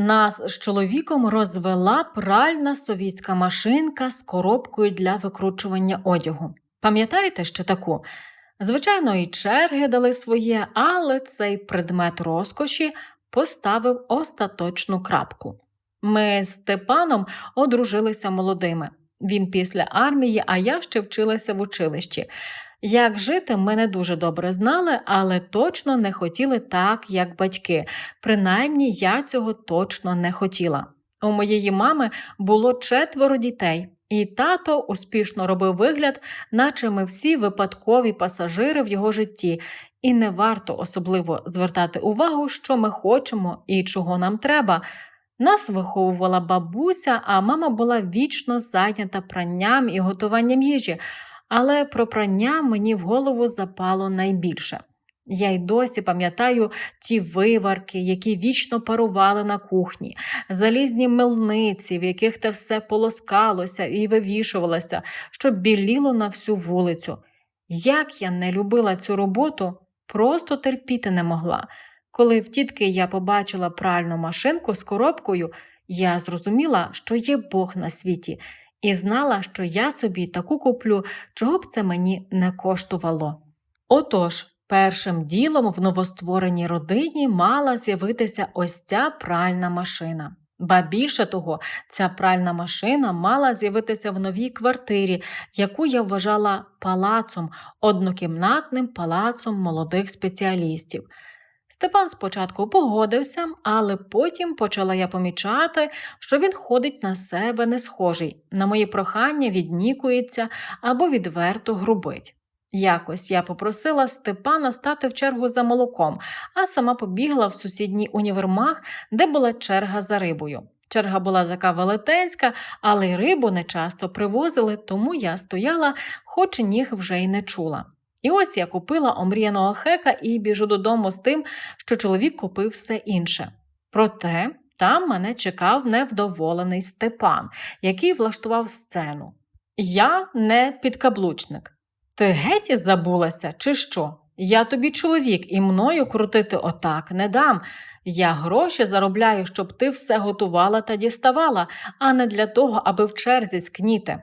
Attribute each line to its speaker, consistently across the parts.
Speaker 1: Нас з чоловіком розвела пральна совітська машинка з коробкою для викручування одягу. Пам'ятаєте ще таку? Звичайно, і черги дали своє, але цей предмет розкоші поставив остаточну крапку. Ми з Степаном одружилися молодими. Він після армії, а я ще вчилася в училищі. Як жити, ми не дуже добре знали, але точно не хотіли так, як батьки. Принаймні, я цього точно не хотіла. У моєї мами було четверо дітей, і тато успішно робив вигляд, наче ми всі випадкові пасажири в його житті, і не варто особливо звертати увагу, що ми хочемо і чого нам треба. Нас виховувала бабуся, а мама була вічно зайнята пранням і готуванням їжі, але про прання мені в голову запало найбільше. Я й досі пам'ятаю ті виварки, які вічно парували на кухні, залізні милниці, в яких те все полоскалося і вивішувалося, щоб біліло на всю вулицю. Як я не любила цю роботу, просто терпіти не могла. Коли в тітки я побачила пральну машинку з коробкою, я зрозуміла, що є Бог на світі, і знала, що я собі таку куплю, чого б це мені не коштувало. Отож, першим ділом в новоствореній родині мала з'явитися ось ця пральна машина. Ба більше того, ця пральна машина мала з'явитися в новій квартирі, яку я вважала палацом, однокімнатним палацом молодих спеціалістів. Степан спочатку погодився, але потім почала я помічати, що він ходить на себе не схожий, на мої прохання віднікується або відверто грубить. Якось я попросила Степана стати в чергу за молоком, а сама побігла в сусідній універмаг, де була черга за рибою. Черга була така велетенська, але й рибу не часто привозили, тому я стояла, хоч ніг вже й не чула. І ось я купила омріяного хека і біжу додому з тим, що чоловік купив все інше. Проте там мене чекав невдоволений Степан, який влаштував сцену. Я не підкаблучник. Ти геть забулася, чи що? Я тобі чоловік, і мною крутити отак не дам. Я гроші заробляю, щоб ти все готувала та діставала, а не для того, аби в черзі скніти.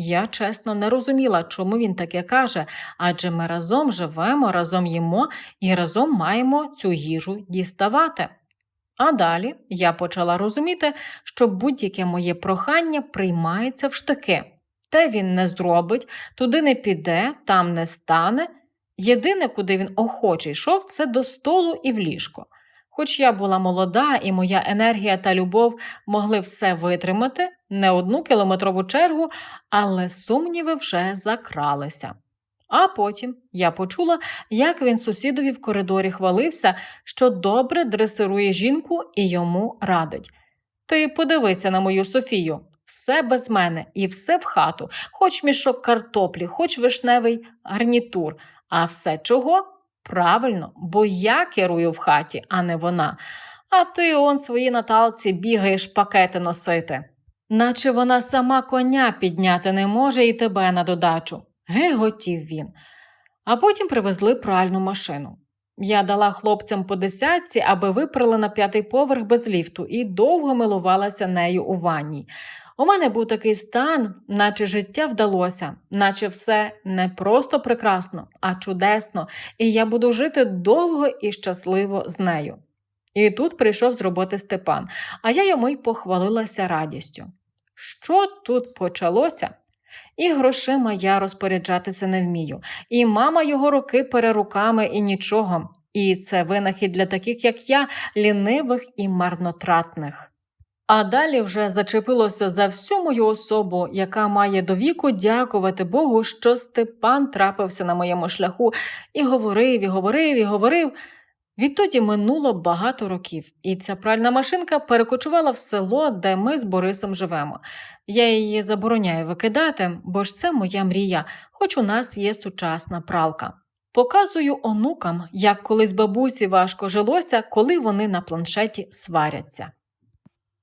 Speaker 1: Я чесно не розуміла, чому він таке каже, адже ми разом живемо, разом їмо і разом маємо цю їжу діставати. А далі я почала розуміти, що будь-яке моє прохання приймається в штики. Те він не зробить, туди не піде, там не стане. Єдине, куди він охоче йшов, це до столу і в ліжко. Хоч я була молода і моя енергія та любов могли все витримати, не одну кілометрову чергу, але сумніви вже закралися. А потім я почула, як він сусідові в коридорі хвалився, що добре дресирує жінку і йому радить. Ти подивися на мою Софію, все без мене і все в хату, хоч мішок картоплі, хоч вишневий гарнітур, а все чого? Правильно, бо я керую в хаті, а не вона. А ти он своїй Наталці бігаєш пакети носити. Наче вона сама коня підняти не може і тебе на додачу. Геготів він. А потім привезли пральну машину. Я дала хлопцям по десятці, аби випрали на п'ятий поверх без ліфту, і довго милувалася нею у ванній. У мене був такий стан, наче життя вдалося, наче все не просто прекрасно, а чудесно, і я буду жити довго і щасливо з нею. І тут прийшов з роботи Степан, а я йому й похвалилася радістю. Що тут почалося? І грошима я розпоряджатися не вмію, і мама його руки переруками і нічого. І це винахід для таких, як я, лінивих і марнотратних. А далі вже зачепилося за всю мою особу, яка має до віку дякувати Богу, що Степан трапився на моєму шляху і говорив, і говорив, і говорив. Відтоді минуло багато років, і ця пральна машинка перекочувала в село, де ми з Борисом живемо. Я її забороняю викидати, бо ж це моя мрія, хоч у нас є сучасна пралка. Показую онукам, як колись бабусі важко жилося, коли вони на планшеті сваряться.